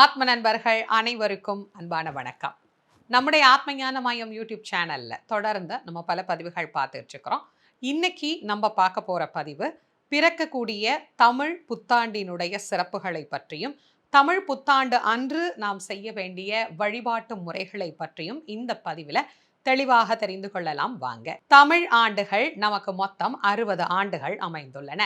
ஆத்ம நண்பர்கள் அனைவருக்கும் அன்பான வணக்கம். நம்முடைய ஆத்ம ஞான மையம் யூடியூப் சேனலில் தொடர்ந்து நம்ம பல பதிவுகள் பார்த்துட்டு இருக்கிறோம். இன்னைக்கு நம்ம பார்க்க போற பதிவு பிறக்கக்கூடிய தமிழ் புத்தாண்டினுடைய சிறப்புகளை பற்றியும் தமிழ் புத்தாண்டு அன்று நாம் செய்ய வேண்டிய வழிபாட்டு முறைகளை பற்றியும் இந்த பதிவில் தெளிவாக தெரிந்து கொள்ளலாம் வாங்க. தமிழ் ஆண்டுகள் நமக்கு மொத்தம் அறுபது ஆண்டுகள் அமைந்துள்ளன.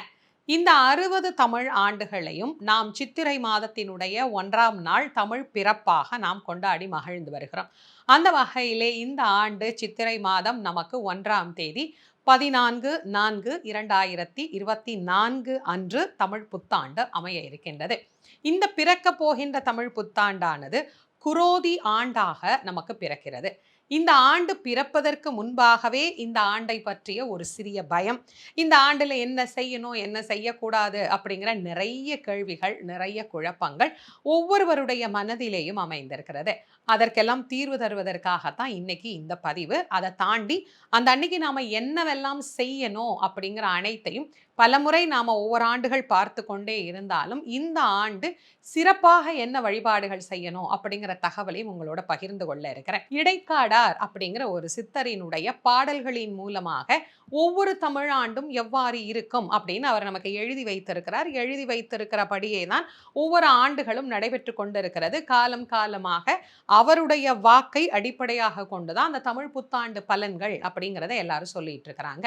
இந்த அறுபது தமிழ் ஆண்டுகளையும் நாம் சித்திரை மாதத்தினுடைய ஒன்றாம் நாள் தமிழ் பிறப்பாக நாம் கொண்டாடி மகிழ்ந்து வருகிறோம். அந்த வகையிலே இந்த ஆண்டு சித்திரை மாதம் நமக்கு ஒன்றாம் தேதி பதினான்கு நான்கு இரண்டாயிரத்தி இருபத்தி நான்கு அன்று தமிழ் புத்தாண்டு அமைய இருக்கின்றது. இந்த பிறக்க போகின்ற தமிழ் புத்தாண்டானது குரோதி ஆண்டாக நமக்கு பிறக்கிறது. இந்த ஆண்டு பிறப்பதற்கு முன்பாகவே இந்த ஆண்டை பற்றிய ஒரு சிறிய பயம். இந்த ஆண்டில் என்ன செய்யணும் என்ன செய்யக்கூடாது அப்படிங்கிற நிறைய கேள்விகள் நிறைய குழப்பங்கள் ஒவ்வொருவருடைய மனதிலேயும் அமைந்திருக்கிறது. அதற்கெல்லாம் தீர்வு தருவதற்காகத்தான் இன்னைக்கு இந்த பதிவு. அதை தாண்டி அந்த அன்னைக்கு நாம என்னவெல்லாம் செய்யணும் அப்படிங்கிற அனைத்தையும் பலமுறை நாம் ஒவ்வொரு ஆண்டுகள் பார்த்து கொண்டே இருந்தாலும் இந்த ஆண்டு சிறப்பாக என்ன வழிபாடுகள் செய்யணும் அப்படிங்கிற தகவலையும் உங்களோட பகிர்ந்து கொள்ள இருக்கிறேன். இடைக்காடார் அப்படிங்கிற ஒரு சித்தரினுடைய பாடல்களின் மூலமாக ஒவ்வொரு தமிழாண்டும் எவ்வாறு இருக்கும் அப்படின்னு அவர் நமக்கு எழுதி வைத்திருக்கிறார். எழுதி வைத்திருக்கிறபடியே தான் ஒவ்வொரு ஆண்டுகளும் நடைபெற்று கொண்டிருக்கிறது. காலம் காலமாக அவருடைய வாக்கை அடிப்படையாக கொண்டுதான் அந்த தமிழ் புத்தாண்டு பலன்கள் அப்படிங்கிறத எல்லாரும் சொல்லிட்டு இருக்கிறாங்க.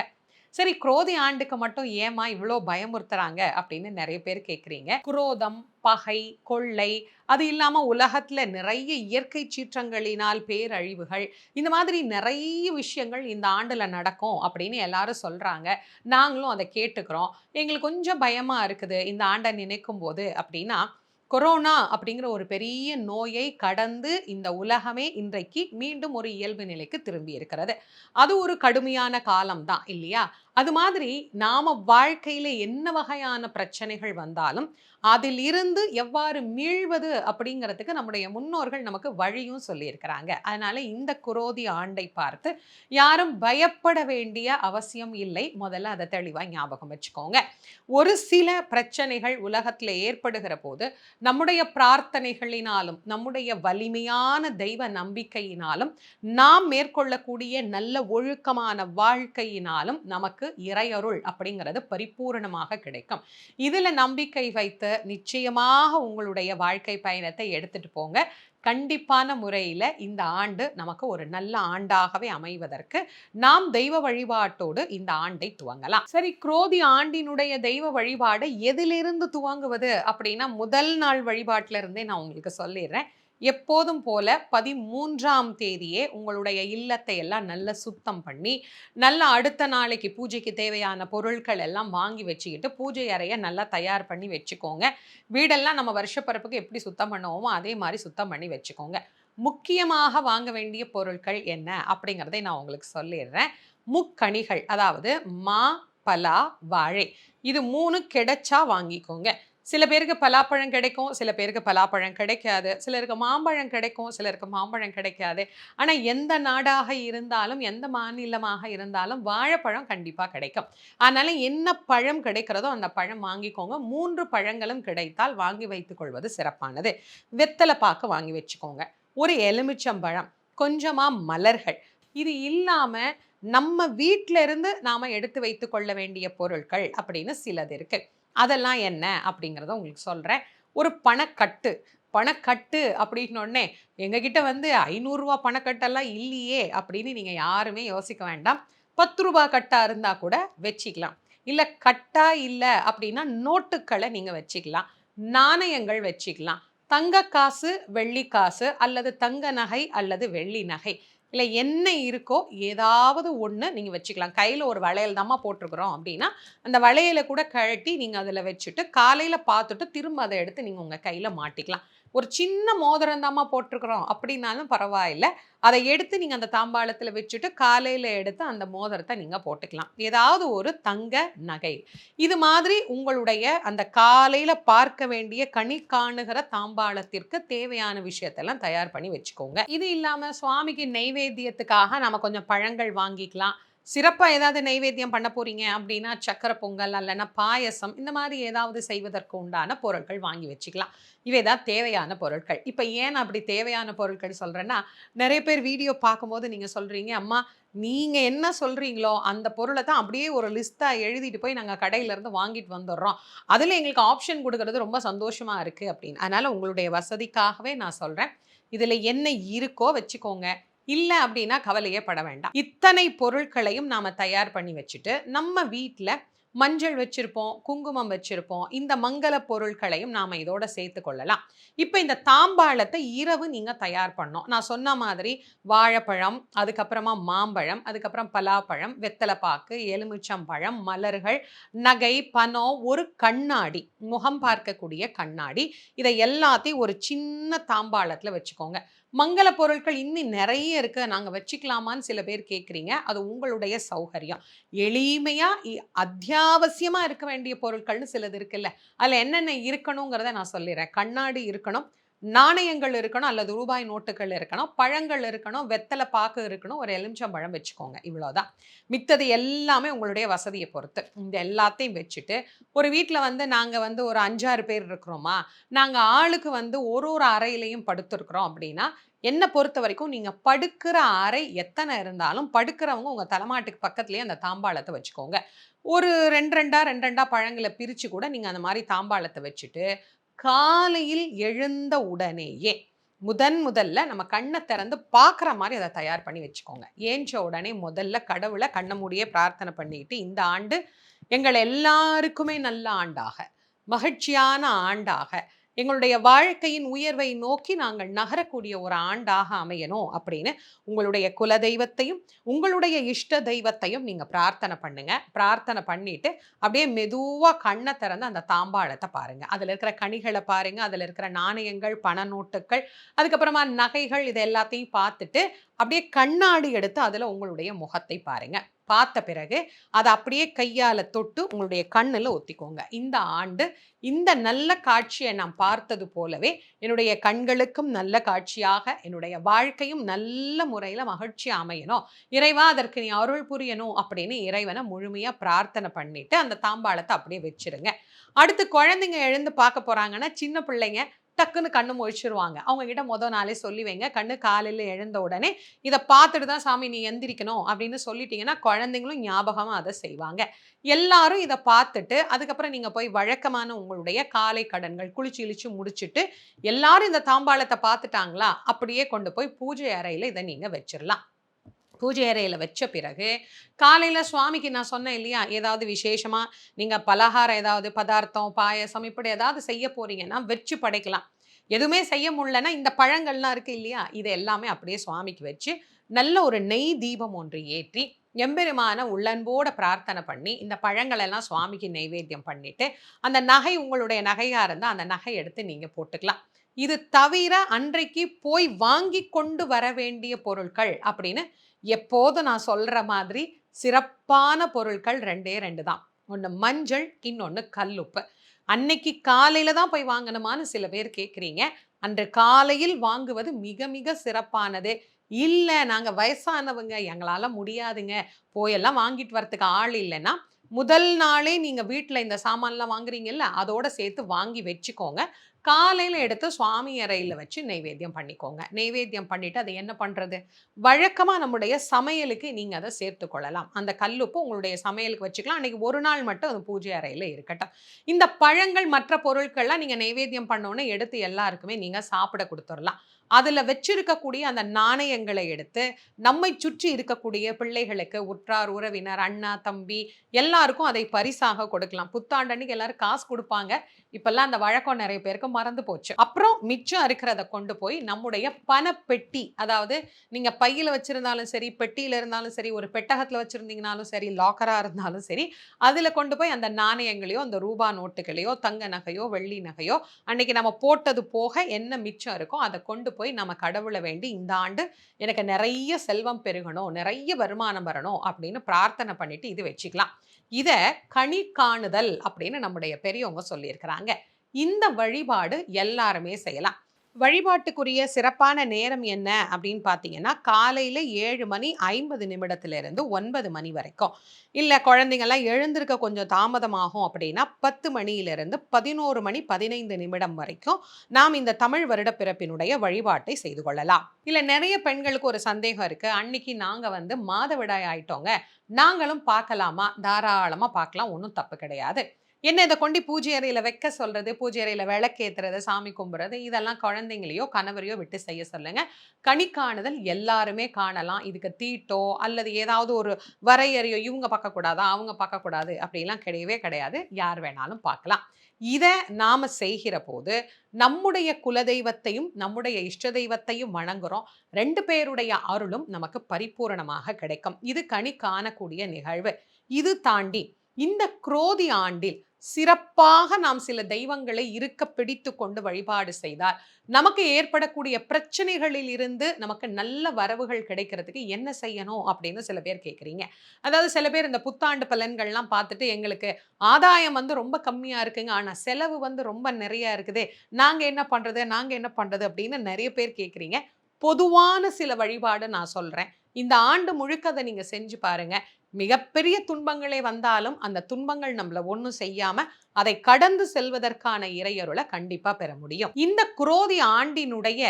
சரி குரோதி ஆண்டுக்கு மட்டும் ஏமா இவ்வளோ பயமுறுத்துறாங்க? அப்படின்னு நிறைய பேர் கேட்குறீங்க குரோதம் பகை கொள்ளை அது இல்லாமல் உலகத்தில் நிறைய இயற்கை சீற்றங்களினால் பேரழிவுகள் இந்த மாதிரி நிறைய விஷயங்கள் இந்த ஆண்டில் நடக்கும் அப்படின்னு எல்லாரும் சொல்கிறாங்க நாங்களும் அதை கேட்டுக்கிறோம். எங்களுக்கு கொஞ்சம் பயமாக இருக்குது இந்த ஆண்டை நினைக்கும் போது அப்படின்னா கொரோனா அப்படிங்கிற ஒரு பெரிய நோயை கடந்து இந்த உலகமே இன்றைக்கு மீண்டும் ஒரு இயல்பு நிலைக்கு திரும்பி இருக்கிறது. அது ஒரு கடுமையான காலம் தான் இல்லையா? அது மாதிரி நாம வாழ்க்கையில என்ன வகையான பிரச்சனைகள் வந்தாலும் அதில் இருந்து எவ்வாறு மீழ்வது அப்படிங்கிறதுக்கு நம்முடைய முன்னோர்கள் நமக்கு வழியும் சொல்லியிருக்கிறாங்க. அதனால இந்த குரோதி ஆண்டை பார்த்து யாரும் பயப்பட வேண்டிய அவசியம் இல்லை. முதல்ல அதை தெளிவாக ஞாபகம் வச்சுக்கோங்க. ஒரு சில பிரச்சனைகள் உலகத்தில் ஏற்படுகிற போது நம்முடைய பிரார்த்தனைகளினாலும் நம்முடைய வலிமையான தெய்வ நம்பிக்கையினாலும் நாம் மேற்கொள்ளக்கூடிய நல்ல ஒழுக்கமான வாழ்க்கையினாலும் நமக்கு இறையருள் அப்படிங்கிறது பரிபூரணமாக கிடைக்கும். இதில் நம்பிக்கை வைத்து நிச்சயமாக உங்களுடைய வாழ்க்கை பயணத்தை எடுத்துட்டு போங்க. கண்டிப்பான முறையில் இந்த ஆண்டு நமக்கு ஒரு நல்ல ஆண்டாகவே அமைவதற்கு நாம் தெய்வ வழிபாட்டோடு இந்த ஆண்டை துவங்கலாம். சரி குரோதி ஆண்டினுடைய தெய்வ வழிபாடு எதிலிருந்து துவங்குவது அப்படின்னா முதல் நாள் வழிபாட்டில இருந்தே நான் உங்களுக்கு சொல்லிடுறேன். எப்போதும் போல பதிமூன்றாம் தேதியே உங்களுடைய இல்லத்தை எல்லாம் நல்ல சுத்தம் பண்ணி நல்லா அடுத்த நாளைக்கு பூஜைக்கு தேவையான பொருட்கள் எல்லாம் வாங்கி வச்சுக்கிட்டு பூஜை அறையை நல்லா தயார் பண்ணி வச்சுக்கோங்க. வீடெல்லாம் நம்ம வருஷப்பரப்புக்கு எப்படி சுத்தம் பண்ணுவோமோ அதே மாதிரி சுத்தம் பண்ணி வச்சுக்கோங்க. முக்கியமாக வாங்க வேண்டிய பொருட்கள் என்ன அப்படிங்கிறதை நான் உங்களுக்கு சொல்லிடுறேன். முக்கணிகள் அதாவது மா பலா வாழை. இது மூணு கிடைச்சா வாங்கிக்கோங்க. சில பேருக்கு பலாப்பழம் கிடைக்கும் சில பேருக்கு பலாப்பழம் கிடைக்காது. சிலருக்கு மாம்பழம் கிடைக்கும் சிலருக்கு மாம்பழம் கிடைக்காது. ஆனால் எந்த நாடாக இருந்தாலும் எந்த மாநிலமாக இருந்தாலும் வாழைப்பழம் கண்டிப்பாக கிடைக்கும். அதனால் என்ன பழம் கிடைக்கிறதோ அந்த பழம் வாங்கிக்கோங்க. மூன்று பழங்களும் கிடைத்தால் வாங்கி வைத்துக் கொள்வது சிறப்பானது. வெத்தலை பாக்கு வாங்கி வச்சுக்கோங்க. ஒரு எலுமிச்சம்பழம் கொஞ்சமாக மலர்கள். இது இல்லாமல் நம்ம வீட்டில இருந்து நாம் எடுத்து வைத்து கொள்ள வேண்டிய பொருட்கள் அப்படின்னு சிலது இருக்குது அதெல்லாம் என்ன அப்படிங்கிறத உங்களுக்கு சொல்கிறேன் ஒரு பணக்கட்டு. பணக்கட்டு அப்படின்னோடனே எங்ககிட்ட வந்து ஐநூறுரூவா பணக்கட்டெல்லாம் இல்லையே அப்படின்னு நீங்கள் யாருமே யோசிக்க வேண்டாம். பத்து ரூபா கட்டாக இருந்தால் கூட வச்சுக்கலாம். இல்லை கட்டா இல்லை அப்படின்னா நோட்டுக்களை நீங்கள் வச்சுக்கலாம். நாணயங்கள் வச்சுக்கலாம். தங்க காசு வெள்ளி காசு அல்லது தங்க நகை அல்லது வெள்ளி நகை. இல்லை என்ன இருக்கோ ஏதாவது ஒன்று நீங்கள் வச்சுக்கலாம். கையில் ஒரு வளையல் தாம்மா போட்டிருக்கிறோம் அப்படின்னா அந்த வளையலை கூட கழட்டி நீங்கள் அதில் வச்சுட்டு காலையில் பார்த்துட்டு திரும்ப அதை எடுத்து நீங்கள் உங்கள் கையில் மாட்டிக்கலாம். ஒரு சின்ன மோதிரம் தாம்மா போட்டிருக்கிறோம். அப்படின்னாலும் பரவாயில்ல. அதை எடுத்து நீங்கள் அந்த தாம்பாளத்தில் வச்சுட்டு காலையில் எடுத்து அந்த மோதிரத்தை நீங்கள் போட்டுக்கலாம். ஏதாவது ஒரு தங்க நகை. இது மாதிரி உங்களுடைய அந்த காலையில் பார்க்க வேண்டிய கனி காணுகிற தாம்பாளத்திற்கு தேவையான விஷயத்தெல்லாம் தயார் பண்ணி வச்சுக்கோங்க. இது இல்லாமல் சுவாமிக்கு நெய்வேத்தியத்துக்காக நம்ம கொஞ்சம் பழங்கள் வாங்கிக்கலாம். சிறப்பாக ஏதாவது நைவேத்தியம் பண்ண போகிறீங்க அப்படின்னா சக்கரை பொங்கல் அல்லனா பாயசம் இந்த மாதிரி ஏதாவது செய்வதற்கு உண்டான பொருட்கள் வாங்கி வச்சுக்கலாம். இவை தான் தேவையான பொருட்கள். இப்போ ஏன் அப்படி தேவையான பொருட்கள் சொல்கிறேன்னா நிறைய பேர் வீடியோ பார்க்கும்போது நீங்கள் சொல்கிறீங்க அம்மா நீங்கள் என்ன சொல்கிறீங்களோ அந்த பொருளை தான் அப்படியே ஒரு லிஸ்ட்டாக எழுதிட்டு போய் நாங்கள் கடையிலேருந்து வாங்கிட்டு வந்துடுறோம். அதில் எங்களுக்கு ஆப்ஷன் கொடுக்கறது ரொம்ப சந்தோஷமாக இருக்குது அப்படின்னு. அதனால் உங்களுடைய வசதிக்காகவே நான் சொல்கிறேன் இதில் என்ன இருக்கோ வச்சுக்கோங்க. இல்லை அப்படின்னா கவலையே பட வேண்டாம். இத்தனை பொருட்களையும் நாம் தயார் பண்ணி வச்சுட்டு நம்ம வீட்டில் மஞ்சள் வச்சிருப்போம் குங்குமம் வச்சிருப்போம் இந்த மங்கள பொருட்களையும் நாம் இதோட சேர்த்து கொள்ளலாம். இப்போ இந்த தாம்பாளத்தை இரவு நீங்கள் தயார் பண்ணோம் நான் சொன்ன மாதிரி வாழைப்பழம் அதுக்கப்புறமா மாம்பழம் அதுக்கப்புறம் பலாப்பழம் வெத்தலைப்பாக்கு எலுமிச்சம்பழம் மலர்கள் நகை பணம் ஒரு கண்ணாடி முகம் பார்க்கக்கூடிய கண்ணாடி இதை எல்லாத்தையும் ஒரு சின்ன தாம்பாளத்தில் வச்சுக்கோங்க. மங்கள பொருட்கள் இன்னும் நிறைய இருக்கு. நாங்கள் வச்சுக்கலாமான்னு சில பேர் கேட்குறீங்க அது உங்களுடைய சௌகரியம். எளிமையாக அத்தியாவசியமாக இருக்க வேண்டிய பொருட்கள்னு சிலது இருக்குல்ல. அதில் என்னென்ன இருக்கணுங்கிறத நான் சொல்லிடுறேன் கண்ணாடி இருக்கணும். நாணயங்கள் இருக்கணும் அல்லது ரூபாய் நோட்டுகள் இருக்கணும் பழங்கள் இருக்கணும் வெத்தலை பாக்கு இருக்கணும் ஒரு எலுமிச்சம்பழம் வச்சுக்கோங்க. இவ்வளோதான் மித்தது எல்லாமே உங்களுடைய வசதியை பொறுத்து. இந்த எல்லாத்தையும் வச்சுட்டு ஒரு வீட்டில் வந்து நாங்கள் வந்து ஒரு அஞ்சாறு பேர் இருக்கிறோமா நாங்கள் ஆளுக்கு வந்து ஒரு ஒரு அறையிலையும் படுத்துருக்குறோம் அப்படின்னா என்னை பொறுத்த வரைக்கும் நீங்கள் படுக்கிற அறை எத்தனை இருந்தாலும் படுக்கிறவங்க உங்கள் தலைமாட்டுக்கு பக்கத்துலேயே அந்த தாம்பாளத்தை வச்சுக்கோங்க. ஒரு ரெண்டு ரெண்டா ரெண்டு ரெண்டா பழங்களை பிரித்து கூட நீங்கள் அந்த மாதிரி தாம்பாளத்தை வச்சுட்டு காலையில் எழுந்த உடனேயே முதன் முதல்ல நம்ம கண்ணை திறந்து பார்க்குற மாதிரி அதை தயார் பண்ணி வச்சுக்கோங்க. ஏஞ்ச உடனே முதல்ல கடவுளை கண்ணை மூடியே பிரார்த்தனை பண்ணிக்கிட்டு இந்த ஆண்டு எங்கள் எல்லாருக்குமே நல்ல ஆண்டாக மகிழ்ச்சியான ஆண்டாக எங்களுடைய வாழ்க்கையின் உயர்வை நோக்கி நாங்கள் நகரக்கூடிய ஒரு ஆண்டாக அமையணும் அப்படின்னு உங்களுடைய குல தெய்வத்தையும் உங்களுடைய இஷ்ட தெய்வத்தையும் நீங்க பிரார்த்தனை பண்ணுங்க. பிரார்த்தனை பண்ணிட்டு அப்படியே மெதுவா கண்ணை திறந்து அந்த தாம்பாளத்தை பாருங்க. அதுல இருக்கிற கனிகளை பாருங்க. அதுல இருக்கிற நாணயங்கள் பண நோட்டுகள் அதுக்கப்புறமா நகைகள் இது எல்லாத்தையும் பார்த்துட்டு அப்படியே கண்ணாடி எடுத்து அதுல உங்களுடைய முகத்தை பாருங்க. பார்த்த பிறகு அதை அப்படியே கையால் தொட்டு உங்களுடைய கண்ணில் ஒத்திக்கோங்க. இந்த ஆண்டு இந்த நல்ல காட்சியை நான் பார்த்தது போலவே என்னுடைய கண்களுக்கும் நல்ல காட்சியாக என்னுடைய வாழ்க்கையும் நல்ல முறையில் மகிழ்ச்சி அமையணும். இறைவா அதற்கு நீ அருள் புரியணும் அப்படின்னு இறைவனை முழுமையாக பிரார்த்தனை பண்ணிட்டு அந்த தாம்பாளத்தை அப்படியே வச்சிருங்க. அடுத்து குழந்தைங்க எழுந்து பார்க்க போகிறாங்கன்னா சின்ன பிள்ளைங்க டக்குன்னு கண்ணு முழிச்சிருவாங்க. அவங்க கிட்ட மொதல் நாளே சொல்லி வைங்க. கண்ணு காலையில் எழுந்த உடனே இதை பார்த்துட்டு தான் சாமி நீ எந்திரிக்கணும் அப்படின்னு சொல்லிட்டீங்கன்னா குழந்தைங்களும் ஞாபகமாக அதை செய்வாங்க. எல்லாரும் இதை பார்த்துட்டு அதுக்கப்புறம் நீங்கள் போய் வழக்கமான உங்களுடைய காலை கடன்கள் குளிச்சு இழிச்சு முடிச்சுட்டு எல்லாரும் இந்த தாம்பாளத்தை பார்த்துட்டாங்களா? அப்படியே கொண்டு போய் பூஜை அறையில் இதை நீங்கள் வச்சிடலாம் பூஜை அறையில் வச்ச பிறகு காலையில் சுவாமிக்கு நான் சொன்னேன் இல்லையா ஏதாவது விசேஷமாக நீங்கள் பலகாரம் ஏதாவது பதார்த்தம் பாயசம் இப்படி ஏதாவது செய்ய போகிறீங்கன்னா வச்சு படைக்கலாம். எதுவுமே செய்ய முடியலன்னா இந்த பழங்கள்லாம் இருக்குது இல்லையா இது எல்லாமே அப்படியே சுவாமிக்கு வச்சு நல்ல ஒரு நெய் தீபம் ஒன்று ஏற்றி எம்பெருமான உள்ளன்போட பிரார்த்தனை பண்ணி இந்த பழங்களெல்லாம் சுவாமிக்கு நைவேத்தியம் பண்ணிட்டு அந்த நகை உங்களுடைய நகையாக இருந்தால் அந்த நகை எடுத்து நீங்கள் போட்டுக்கலாம். இது தவிர அன்றைக்கு போய் வாங்கி கொண்டு வர வேண்டிய பொருட்கள் அப்படின்னு எப்போதும் நான் சொல்கிற மாதிரி சிறப்பான பொருட்கள் ரெண்டே ரெண்டு தான். ஒன்று மஞ்சள் இன்னொன்று கல்லுப்பு அன்னைக்கு காலையில் தான் போய் வாங்கணுமான்னு சில பேர் கேட்குறீங்க அன்று காலையில் வாங்குவது மிக மிக சிறப்பானது. இல்லை நாங்கள் வயசானவங்க எங்களால் முடியாதுங்க. போயெல்லாம் வாங்கிட்டு வரத்துக்கு ஆள் இல்லைன்னா முதல் நாளே நீங்கள் வீட்டில் இந்த சாமான்லாம் வாங்குறீங்கல்ல அதோட சேர்த்து வாங்கி வச்சுக்கோங்க. காலையில் எடுத்து சுவாமி அறையில் வச்சு நைவேத்தியம் பண்ணிக்கோங்க. நைவேத்தியம் பண்ணிவிட்டு அதை என்ன பண்ணுறது வழக்கமாக நம்முடைய சமையலுக்கு நீங்கள் அதை சேர்த்து கொள்ளலாம். அந்த கல்லுப்பு உங்களுடைய சமையலுக்கு வச்சுக்கலாம். அன்றைக்கி ஒரு நாள் மட்டும் அது பூஜை அறையில் இருக்கட்டும். இந்த பழங்கள் மற்ற பொருட்கள்லாம் நீங்கள் நைவேத்தியம் பண்ணோன்னே எடுத்து எல்லாருக்குமே நீங்கள் சாப்பிட கொடுத்துடலாம். அதில் வச்சிருக்கக்கூடிய அந்த நாணயங்களை எடுத்து நம்மை சுற்றி இருக்கக்கூடிய பிள்ளைகளுக்கு உற்றார் உறவினர் அண்ணா தம்பி எல்லாருக்கும் அதை பரிசாக கொடுக்கலாம். புத்தாண்டன்னைக்கு எல்லாரும் காசு கொடுப்பாங்க. இப்பெல்லாம் அந்த வழக்கம் நிறைய பேருக்கு மறந்து போச்சு. அப்புறம் மிச்சம் இருக்கிறத கொண்டு போய் நம்முடைய பணப்பெட்டி அதாவது நீங்க பையில வச்சிருந்தாலும் சரி பெட்டியில இருந்தாலும் சரி ஒரு பெட்டகத்துல வச்சிருந்தீங்கனாலும் சரி லாக்கரா இருந்தாலும் சரி அதுல கொண்டு போய் அந்த நாணயங்களையோ அந்த ரூபா நோட்டுகளையோ தங்க நகையோ வெள்ளி நகையோ அன்னைக்கு நம்ம போட்டது போக என்ன மிச்சம் இருக்கோ அதை கொண்டு போய் நம்ம கடவுளை வேண்டி இந்த ஆண்டு எனக்கு நிறைய செல்வம் பெருகணும் நிறைய வருமானம் வரணும் அப்படின்னு பிரார்த்தனை பண்ணிட்டு இது வச்சுக்கலாம். இதை கனி காணுதல் அப்படின்னு நம்முடைய பெரியவங்க சொல்லியிருக்கிறாங்க. இந்த வழிபாடு எல்லாருமே செய்யலாம். வழிபாட்டுக்குரிய சிறப்பான நேரம் என்ன அப்படின்னு பார்த்தீங்கன்னா காலையில் ஏழு மணி ஐம்பது நிமிடத்துலேருந்து ஒன்பது மணி வரைக்கும். இல்லை குழந்தைங்கள்லாம் எழுந்திருக்க கொஞ்சம் தாமதமாகும் அப்படின்னா பத்து மணியிலிருந்து பதினோரு மணி பதினைந்து நிமிடம் வரைக்கும் நாம் இந்த தமிழ் வருட பிறப்பினுடைய வழிபாட்டை செய்து கொள்ளலாம். இல்லை நிறைய பெண்களுக்கு ஒரு சந்தேகம் இருக்குது அன்னைக்கு நாங்கள் வந்து மாதவிடாய் ஆயிட்டோங்க. நாங்களும் பார்க்கலாமா? தாராளமாக பார்க்கலாம். ஒன்றும் தப்பு கிடையாது. என்ன இதை கொண்டு பூஜை அறையில் வைக்க சொல்கிறது பூஜை அறையில் விளக்கேத்துறது சாமி கும்புறது இதெல்லாம் குழந்தைங்களையோ கணவரையோ விட்டு செய்ய சொல்லுங்கள் கனி காணுதல் எல்லாருமே காணலாம். இதுக்கு தீட்டோ அல்லது ஏதாவது ஒரு வரையறையோ இவங்க பார்க்கக்கூடாதா அவங்க பார்க்கக்கூடாது அப்படிலாம் கிடையவே கிடையாது. யார் வேணாலும் பார்க்கலாம். இதை நாம் செய்கிற போது நம்முடைய குலதெய்வத்தையும் நம்முடைய இஷ்ட தெய்வத்தையும் வணங்குறோம். ரெண்டு பேருடைய அருளும் நமக்கு பரிபூரணமாக கிடைக்கும். இது கனி காணக்கூடிய நிகழ்வு. இது தாண்டி இந்த குரோதி ஆண்டில் சிறப்பாக நாம் சில தெய்வங்களை இருக்க பிடித்து கொண்டு வழிபாடு செய்தால் நமக்கு ஏற்படக்கூடிய பிரச்சனைகளில் இருந்து நமக்கு நல்ல வரவுகள் கிடைக்கிறதுக்கு என்ன செய்யணும் அப்படின்னு சில பேர் கேட்குறீங்க அதாவது சில பேர் இந்த புத்தாண்டு பலன்கள்லாம் பார்த்துட்டு எங்களுக்கு ஆதாயம் வந்து ரொம்ப கம்மியாக இருக்குங்க. ஆனால் செலவு வந்து ரொம்ப நிறையா இருக்குது. நாங்கள் என்ன பண்ணுறது நாங்கள் என்ன பண்ணுறது அப்படின்னு நிறைய பேர் கேட்குறீங்க பொதுவான சில வழிபாடு நான் சொல்கிறேன் இந்த ஆண்டு முழுக்க அதை நீங்கள் செஞ்சு பாருங்கள் மிகப்பெரிய துன்பங்களே வந்தாலும் அந்த துன்பங்கள் நம்மள ஒன்றும் செய்யாம அதை கடந்து செல்வதற்கான இறையருளை கண்டிப்பா பெற முடியும். இந்த குரோதி ஆண்டினுடைய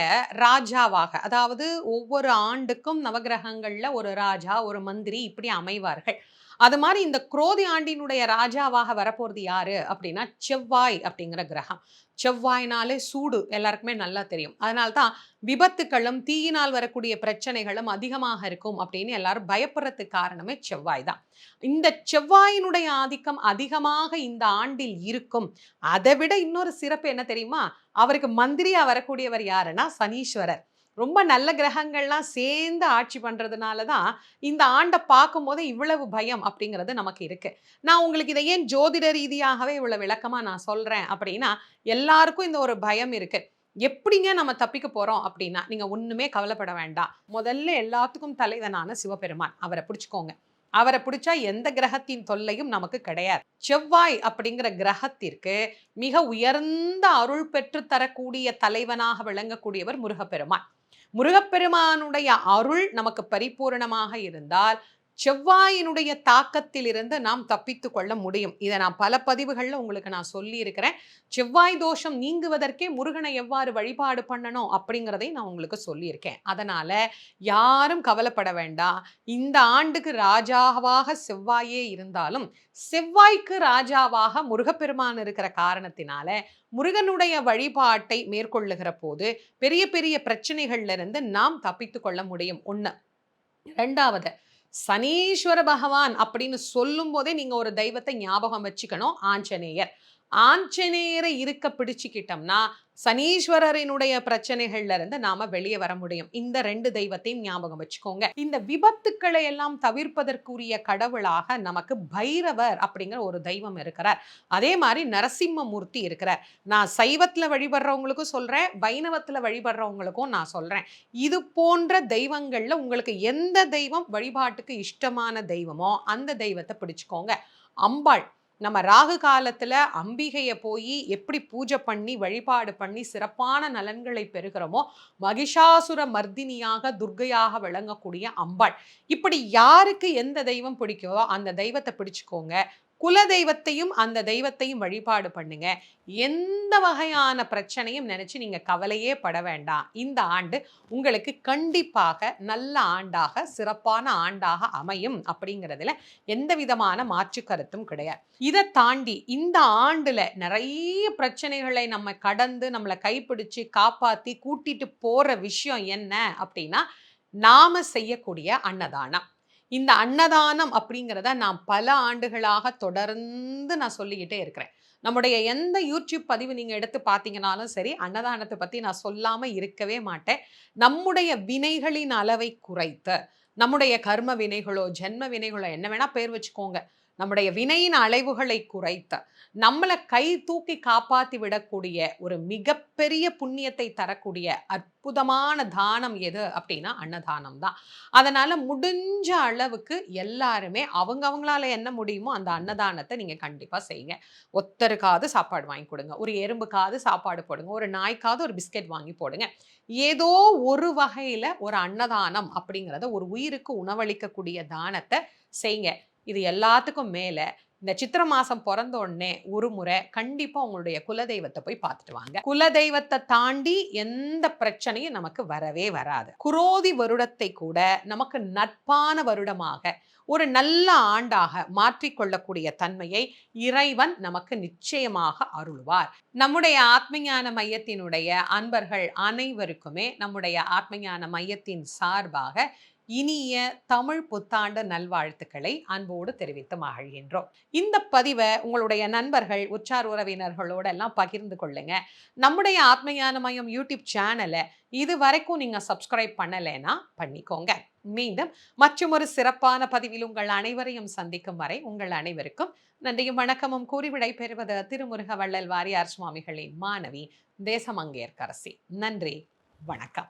ராஜாவாக அதாவது ஒவ்வொரு ஆண்டுக்கும் நவகிரகங்கள்ல ஒரு ராஜா ஒரு மந்திரி இப்படி அமைவார்கள். அது மாதிரி இந்த குரோதி ஆண்டினுடைய ராஜாவாக வரப்போறது யாரு அப்படின்னா செவ்வாய் அப்படிங்கிற கிரகம். செவ்வாய்னாலே சூடு எல்லாருக்குமே நல்லா தெரியும். அதனால தான் விபத்துக்களும் தீயினால் வரக்கூடிய பிரச்சனைகளும் அதிகமாக இருக்கும் அப்படின்னு எல்லாரும் பயப்படுறதுக்கு காரணமே செவ்வாய் தான். இந்த செவ்வாயினுடைய ஆதிக்கம் அதிகமாக இந்த ஆண்டில் இருக்கும். அதை விட இன்னொரு சிறப்பு என்ன தெரியுமா? அவருக்கு மந்திரியா வரக்கூடியவர் யாருன்னா சனீஸ்வரர். ரொம்ப நல்ல கிரகங்கள்லாம் சேர்ந்து ஆட்சி பண்ணுறதுனால தான் இந்த ஆண்டை பார்க்கும்போது இவ்வளவு பயம் அப்படிங்கிறது நமக்கு இருக்குது நான் உங்களுக்கு இதை ஏன் ஜோதிட ரீதியாகவே இவ்வளோ விளக்கமாக நான் சொல்கிறேன் அப்படின்னா எல்லாருக்கும் இந்த ஒரு பயம் இருக்குது எப்படிங்க நம்ம தப்பிக்க போகிறோம் அப்படின்னா நீங்கள் ஒன்றுமே கவலைப்பட வேண்டாம். முதல்ல எல்லாத்துக்கும் தலைவனான சிவபெருமான். அவரை பிடிச்சிக்கோங்க. அவரை பிடிச்சா எந்த கிரகத்தின் தொல்லையும் நமக்கு கிடையாது. செவ்வாய் அப்படிங்கிற கிரகத்திற்கு மிக உயர்ந்த அருள் பெற்று தரக்கூடிய தலைவனாக விளங்கக்கூடியவர் முருகப்பெருமான். முருகப்பெருமானுடைய அருள் நமக்கு பரிபூரணமாக இருந்தால் செவ்வாயினுடைய தாக்கத்திலிருந்து நாம் தப்பித்து கொள்ள முடியும். இதை நான் பல பதிவுகளில் உங்களுக்கு நான் சொல்லியிருக்கிறேன். செவ்வாய் தோஷம் நீங்குவதற்கே முருகனை எவ்வாறு வழிபாடு பண்ணணும் அப்படிங்கிறதையும் நான் உங்களுக்கு சொல்லியிருக்கேன். அதனால் யாரும் கவலைப்பட வேண்டாம். இந்த ஆண்டுக்கு ராஜாவாக செவ்வாயே இருந்தாலும் செவ்வாய்க்கு ராஜாவாக முருகப்பெருமான் இருக்கிற காரணத்தினால முருகனுடைய வழிபாட்டை மேற்கொள்ளுகிற போது பெரிய பெரிய பிரச்சனைகள்ல இருந்து நாம் தப்பித்து கொள்ள முடியும். ஒன்று ரெண்டாவது சனீஸ்வர பகவான் அப்படின்னு சொல்லும் போதே நீங்க ஒரு தெய்வத்தை ஞாபகம் வச்சுக்கணும் ஆஞ்சநேயர். ஆஞ்சநேயரை இருக்க பிடிச்சுக்கிட்டோம்னா சனீஸ்வரரினுடைய பிரச்சனைகள்ல இருந்து நாம வெளியே வர முடியும். இந்த ரெண்டு தெய்வத்தையும் ஞாபகம் வச்சுக்கோங்க. இந்த விபத்துக்களை எல்லாம் தவிர்ப்பதற்குரிய கடவுளாக நமக்கு பைரவர் அப்படிங்கிற ஒரு தெய்வம் இருக்கிறார். அதே மாதிரி நரசிம்மமூர்த்தி இருக்கிறார். நான் சைவத்துல வழிபடுறவங்களுக்கும் சொல்றேன் வைணவத்துல வழிபடுறவங்களுக்கும் நான் சொல்றேன். இது போன்ற தெய்வங்கள்ல உங்களுக்கு எந்த தெய்வம் வழிபாட்டுக்கு இஷ்டமான தெய்வமோ அந்த தெய்வத்தை பிடிச்சுக்கோங்க. அம்பாள். நம்ம ராகு காலத்துல அம்பிகையை போய் எப்படி பூஜை பண்ணி வழிபாடு பண்ணி சிறப்பான நலன்களை பெறுகிறோமோ மகிஷாசுர மர்தினியாக துர்கையாக விளங்கக்கூடிய அம்பாள். இப்படி யாருக்கு எந்த தெய்வம் பிடிக்கோ அந்த தெய்வத்தை பிடிச்சுக்கோங்க. குல தெய்வத்தையும் அந்த தெய்வத்தையும் வழிபாடு பண்ணுங்க. எந்த வகையான பிரச்சனையும் நினைச்சு நீங்க கவலையே பட வேண்டாம். இந்த ஆண்டு உங்களுக்கு கண்டிப்பாக நல்ல ஆண்டாக சிறப்பான ஆண்டாக அமையும் அப்படிங்கிறதுல எந்த விதமான மாற்று கருத்தும் கிடையாது. இதை தாண்டி இந்த ஆண்டுல நிறைய பிரச்சனைகளை நம்ம கடந்து நம்மளை கைப்பிடிச்சு காப்பாத்தி கூட்டிட்டு போற விஷயம் என்ன அப்படின்னா நாம செய்யக்கூடிய அன்னதானம். இந்த அன்னதானம் அப்படிங்கிறத நான் பல ஆண்டுகளாக தொடர்ந்து நான் சொல்லிக்கிட்டே இருக்கிறேன். நம்முடைய எந்த யூடியூப் பதிவு நீங்கள் எடுத்து பார்த்தீங்கனாலும் சரி அன்னதானத்தை பற்றி நான் சொல்லாமல் இருக்கவே மாட்டேன். நம்முடைய வினைகளின் அளவை குறைத்து நம்முடைய கர்ம வினைகளோ ஜென்ம வினைகளோ என்ன வேணால் பேர் வச்சுக்கோங்க. நம்முடைய வினையின் அலைவுகளை குறைத்து நம்மளை கை தூக்கி காப்பாத்தி விடக்கூடிய ஒரு மிகப்பெரிய புண்ணியத்தை தரக்கூடிய அற்புதமான தானம் எது அப்படின்னா அன்னதானம் தான். அதனால முடிஞ்ச அளவுக்கு எல்லாருமே அவங்க அவங்களால என்ன முடியுமோ அந்த அன்னதானத்தை நீங்க கண்டிப்பா செய்யுங்க. ஒத்தருக்காவது சாப்பாடு வாங்கி கொடுங்க ஒரு எறும்புக்காவது சாப்பாடு போடுங்க ஒரு நாய்க்காவது ஒரு பிஸ்கெட் வாங்கி போடுங்க. ஏதோ ஒரு வகையில ஒரு அன்னதானம் அப்படிங்கிறத ஒரு உயிருக்கு உணவளிக்கக்கூடிய தானத்தை செய்யுங்க. இது எல்லாத்துக்கும் மேலே இந்த சித்திர மாசம் பிறந்த உடனே ஒரு முறை கண்டிப்பா உங்களுடைய குலதெய்வத்தை போய் பார்த்துட்டு வாங்க. குலதெய்வத்தை தாண்டி எந்த பிரச்சனையும் நமக்கு வரவே வராது. குரோதி வருடத்தை கூட நமக்கு நட்பான வருடமாக ஒரு நல்ல ஆண்டாக மாற்றிக்கொள்ளக்கூடிய தன்மையை இறைவன் நமக்கு நிச்சயமாக அருள்வார். நம்முடைய ஆத்மஞான மையத்தினுடைய அன்பர்கள் அனைவருக்குமே நம்முடைய ஆத்மஞான மையத்தின் சார்பாக இனிய தமிழ் புத்தாண்டு நல்வாழ்த்துக்களை அன்போடு தெரிவித்து மகிழ்கின்றோம். இந்த பதிவை உங்களுடைய நண்பர்கள் உற்றார் உறவினர்களோட எல்லாம் பகிர்ந்து கொள்ளுங்க. நம்முடைய ஆத்மயான மையம் யூடியூப் சேனலை இது வரைக்கும் நீங்க சப்ஸ்கிரைப் பண்ணலைன்னா பண்ணிக்கோங்க. மீண்டும் மற்றும் ஒரு சிறப்பான பதிவில் உங்கள் அனைவரையும் சந்திக்கும் வரை உங்கள் அனைவருக்கும் நன்றியும் வணக்கமும் கூறி விடைபெறுவது திருமுருக வள்ளல் வாரியார் சுவாமிகளின் மாணவி தேசமங்கேற்கரசி. நன்றி வணக்கம்.